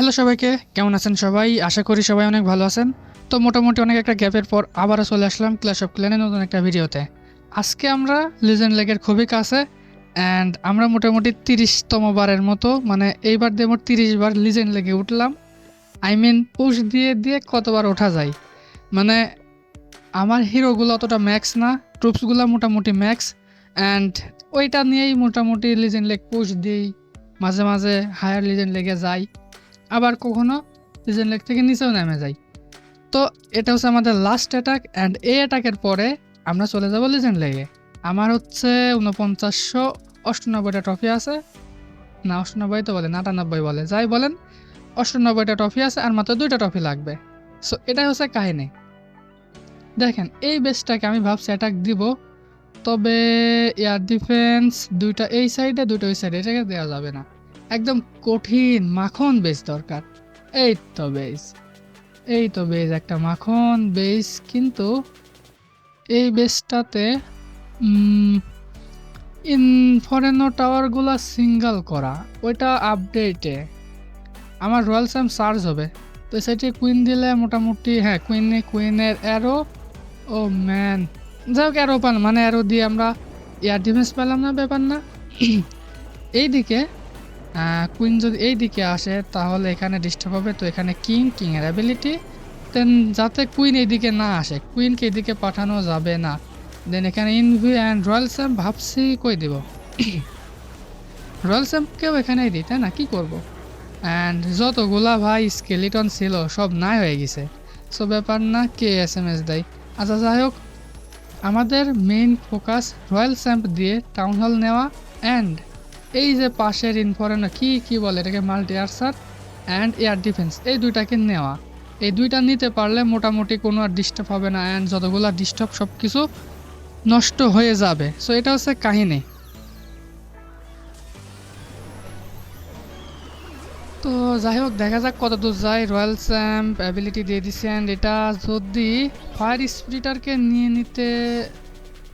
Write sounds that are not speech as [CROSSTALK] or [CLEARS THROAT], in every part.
Hello সবাইকে, কেমন আছেন সবাই? আশা করি সবাই অনেক ভালো আছেন। তো মোটামুটি অনেক একটা গ্যাপের পর আবারও চলে আসলাম ক্লাস অফ ক্ল্যানে নতুন একটা ভিডিওতে। আজকে আমরা লিজেন্ড লেগের খুবই কাছে অ্যান্ড আমরা মোটামুটি তিরিশতম বারের মতো মানে এইবার দিয়ে মোট তিরিশ বার লিজেন্ড লেগে উঠলাম। আই মিন পুশ দিয়ে দিয়ে কতবার ওঠা যায়? মানে আমার হিরোগুলো অতটা ম্যাক্স না ট্রুপসগুলো মোটামুটি ম্যাক্স অ্যান্ড ওইটা নিয়েই মোটামুটি লিজেন্ড লেগ পুশ দিই মাঝে মাঝে হায়ার লিজেন্ড লেগে যাই। আবার কখনো লিজেন্ড লেগ থেকে নিচেও নেমে যাই। তো এটা হচ্ছে আমাদের লাস্ট অ্যাটাক অ্যান্ড এই অ্যাটাকের পরে আমরা চলে যাব লিজেন্ড লেগে আমার হচ্ছে উনপঞ্চাশশো অষ্টানব্বইটা ট্রফি আছে। না, অষ্টানব্বই তো বলে আটানব্বই বলে। যাই বলেন, অষ্টানব্বইটা ট্রফি আছে আর মাত্র দুইটা ট্রফি লাগবে। সো এটাই হচ্ছে কাহিনি। দেখেন, এই বেসটাকে আমি ভাবছি অ্যাটাক দিব। তবে এয়ার ডিফেন্স দুইটা এই সাইডে দুটো ওই সাইডে এটাকে দেওয়া যাবে না। একদম কঠিন মাখন বেস দরকার। এই তো বেস এই তো বেস একটা মাখন বেস কিন্তু এই বেসটাতে ইন ফরেনো টাওয়ারগুলো সিঙ্গেল করা, ওইটা আপডেটে আমার রয়্যাল স্যাম চার্জ হবে। তো সেটি কুইন দিলে মোটামুটি হ্যাঁ কুইনে কুইনের অ্যারো ও ম্যান যাই হোক অ্যারো পান মানে অ্যারো দিয়ে আমরা এয়ার ডিফেন্স পেলাম না, ব্যাপার না। [CLEARS THROAT] এইদিকে কুইন যদি এই দিকে আসে, তাহলে এখানে ডিস্টার্ব হবে। তো এখানে কিং কিং এর অ্যাবিলিটি দেন যাতে কুইন এইদিকে না আসে কুইনকে এদিকে পাঠানো যাবে না। দেন এখানে ইনভি অ্যান্ড রয়্যাল স্যাম ভাবছি কই দিব? [COUGHS] রয়্যাল স্যামকেও এখানেই দিই, তাই না? কী করব? অ্যান্ড যতগুলা ভাই স্কেলিটন ছিল, সব নাই হয়ে গেছে। সো ব্যাপার না, কে এস এম এস দেয়? আচ্ছা যাই হোক। আমাদের মেইন ফোকাস রয়্যাল স্যাম্প দিয়ে টাউন হল নেওয়া অ্যান্ড এই যে পাশের ইনফরেন কি কি বলে এটাকে মাল্টি আর্সার অ্যান্ড এয়ার ডিফেন্স এই দুইটাকে নেওয়া। এই দুইটা নিতে পারলে মোটামুটি কোনো আর ডিস্টার্ব হবে না অ্যান্ড যতগুলো ডিস্টার্ব সব কিছু নষ্ট হয়ে যাবে। সো এটা হচ্ছে কাহিনী। তো যাই হোক, দেখা যাক কত দূর যায়। রয়্যাল স্যাম্প অ্যাবিলিটি দিয়ে দিচ্ছে অ্যান্ড এটা যদি ফায়ার স্পিরিটারকে নিয়ে নিতে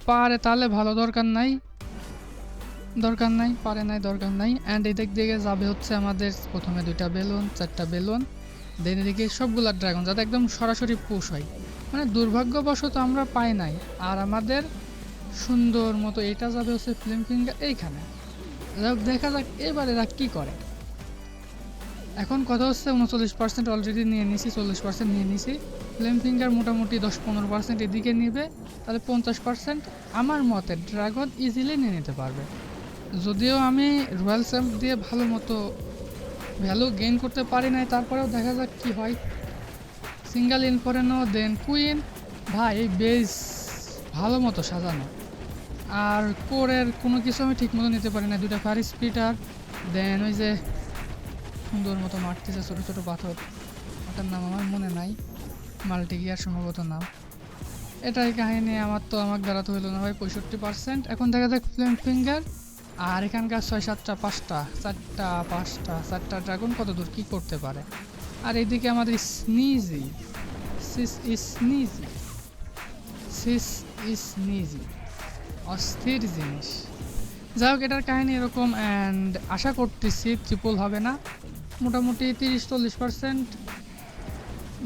পারে, তাহলে ভালো দরকার নাই। দরকার নাই, পারে নাই, দরকার নাই। অ্যান্ড এদিক দিকে যাবে হচ্ছে আমাদের প্রথমে দুইটা বেলুন, চারটা বেলুন। দেন এদিকে সবগুলা ড্রাগন যাতে একদম সরাসরি পুশ হয়। মানে দুর্ভাগ্যবশত আমরা পাই নাই। আর আমাদের সুন্দর মতো এটা যাবে হচ্ছে ফিল্ম ফিঙ্গার এইখানে। যাই দেখা যাক এবার এরা কী করে। এখন কথা হচ্ছে উনচল্লিশ পার্সেন্ট অলরেডি নিয়ে নিছি, চল্লিশ পার্সেন্ট নিয়ে নিছি। ফ্লেম ফিঙ্গার মোটামুটি দশ পনেরো পার্সেন্ট এদিকে নিবে। তাহলে পঞ্চাশ পার্সেন্ট আমার মতে ড্রাগন ইজিলি নিয়ে নিতে পারবে। যদিও আমি রয়্যাল স্যাম্প দিয়ে ভালো মতো ভ্যালু গেইন করতে পারি নাই, তারপরেও দেখা যাক কি হয়। সিঙ্গেল ইনফরেনো দেন কুইন ভাই, এই বেস ভালো মতো সাজানো। আর কোরের কোনো কিছু আমি ঠিক মতো নিতে পারি না দুটা ফায়ার স্পিটার দেন ওই যে সুন্দর মতো মারতেছে ছোটো ছোটো পাথর। ওটার নাম আমার মনে নাই মাল্টি গিয়ার সম্ভবত নাম। এটাই কাহিনী আমার তো আমার দ্বারা তো হইল না ভাই, পঁয়ষট্টি পার্সেন্ট এখন দেখা যাক ফ্লেম ফিঙ্গার আর এখানকার ছয় সাতটা, পাঁচটা, চারটা পাঁচটা, চারটা ড্রাগন কত দূর? কী করতে পারে? আর এইদিকে আমাদের স্নিজি, সিস স্নিজি সিস স্নিজি, অস্থির জিনিস। যাই হোক, এটার কাহিনী এরকম অ্যান্ড আশা করতেছি ট্রিপল হবে না। মোটামুটি তিরিশ, চল্লিশ পার্সেন্ট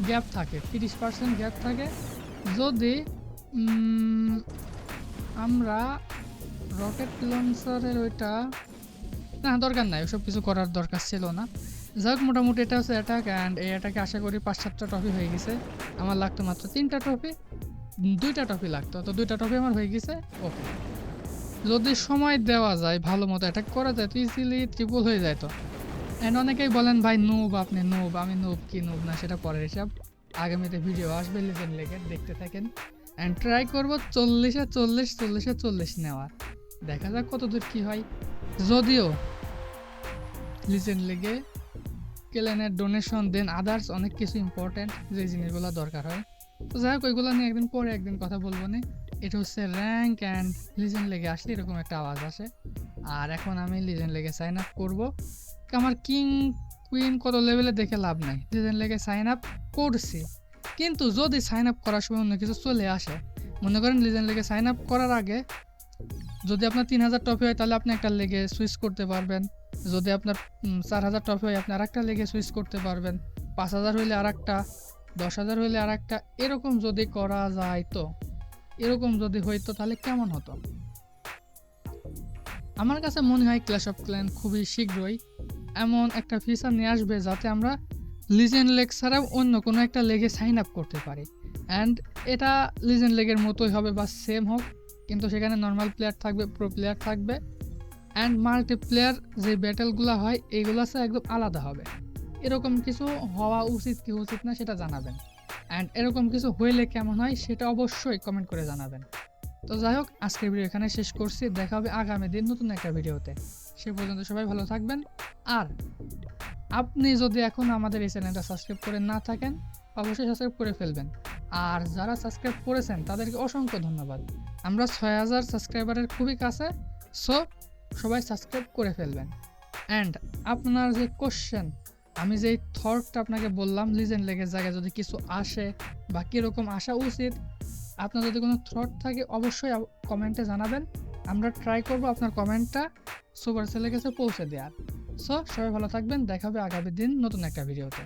গ্যাপ থাকে, তিরিশ পার্সেন্ট গ্যাপ থাকে। যদি আমরা রকেট লঞ্চারের ওইটা, না, দরকার নাই, ওসব কিছু করার দরকার ছিল না। যাই হোক, মোটামুটি এটা হচ্ছে অ্যাটাক অ্যান্ড এই অ্যাটাকে আশা করি পাঁচ সাতটা ট্রফি হয়ে গেছে। আমার লাগতো মাত্র তিনটা ট্রফি দুইটা ট্রফি লাগতো, তো দুইটা ট্রফি আমার হয়ে গেছে ওকে যদি সময় দেওয়া যায়, ভালো মতো অ্যাটাক করা যায়, তো ইজিলি ট্রিপল হয়ে যায় তো। অ্যান্ড অনেকেই বলেন, ভাই নুব আপনি নুব আমি নুব কি নুব না, সেটা পরের হিসাব। আগামীতে ভিডিও আসবে লিজেন্ড লেগে দেখতে থাকেন। অ্যান্ড ট্রাই করব চল্লিশে চল্লিশ চল্লিশে চল্লিশ নেওয়ার। দেখা যাক কত দূর কী হয়। যদিও লিজেন্ড লেগে কেলেনের ডোনেশন দেন আদার্স অনেক কিছু ইম্পর্ট্যান্ট যে জিনিসগুলো দরকার হয়। তো যাই হোক, ওইগুলো নিয়ে একদিন পরে একদিন কথা বলব না। এটা হচ্ছে র্যাঙ্ক অ্যান্ড লিজেন্ড লেগে আসলে এরকম একটা আওয়াজ আসে। আর এখন আমি লিজেন্ড লেগে সাইন আপ করব। আমার কিং কুইন কত লেভেলে দেখে লাভ নাই। লিজেন্ড লেগে সাইন আপ করছি। কিন্তু যদি সাইন আপ করার সময় অন্য কিছু চলে আসে, মনে করেন লিজেন্ড লেগে সাইন আপ করার আগে যদি আপনার তিন হাজার ট্রফি হয়, তাহলে আপনি একটা লেগে সুইচ করতে পারবেন। যদি আপনার চার হাজার ট্রফি হয়, আপনি আরেকটা লেগে সুইচ করতে পারবেন। পাঁচ হাজার হইলে আরেকটা, দশ হাজার হইলে আর একটা এরকম যদি করা যায় তো, এরকম যদি হইতো, তাহলে কেমন হতো? আমার কাছে মনে হয় ক্ল্যাশ অফ ক্ল্যান খুবই শীঘ্রই এমন একটা ফিচার নিয়ে আসবে, যাতে আমরা লিজেন্ড লেগ ছাড়াও অন্য কোনো একটা লেগে সাইন আপ করতে পারি। অ্যান্ড এটা লিজেন্ড লেগের মতোই হবে বা সেম হোক। কিন্তু সেখানে নর্মাল প্লেয়ার থাকবে প্রো প্লেয়ার থাকবে অ্যান্ড মাল্টিপ্লেয়ার যে ব্যাটেলগুলো হয় এইগুলো আছে একদম আলাদা হবে। এরকম কিছু হওয়া উচিত কি উচিত না সেটা জানাবেন। অ্যান্ড এরকম কিছু হইলে কেমন হয় সেটা অবশ্যই কমেন্ট করে জানাবেন। তো যাই হোক, আজকের ভিডিও এখানে শেষ করছি। দেখা হবে আগামী দিন নতুন একটা ভিডিওতে। সে পর্যন্ত সবাই ভালো থাকবেন। আর আপনি যদি এখন আমাদের এই চ্যানেলটা সাবস্ক্রাইব করে না থাকেন, অবশ্যই সাবস্ক্রাইব করে ফেলবেন। আর যারা সাবস্ক্রাইব করেছেন, তাদেরকে অসংখ্য ধন্যবাদ। আমরা ছয় হাজার সাবস্ক্রাইবারের খুবই কাছে সো সবাই সাবস্ক্রাইব করে ফেলবেন। অ্যান্ড আপনার যে কোশ্চেন আমি যেই থটটা আপনাকে বললাম লিজেন্ড লেগের জায়গায় যদি কিছু আসে বা কীরকম আসা উচিত, আপনার যদি কোনো থট থাকে, অবশ্যই কমেন্টে জানাবেন। আমরা ট্রাই করব আপনার কমেন্টটা সুপার সেলের কাছে পৌঁছে দেওয়ার। সো সবাই ভালো থাকবেন, দেখা হবে আগামী দিন নতুন একটা ভিডিওতে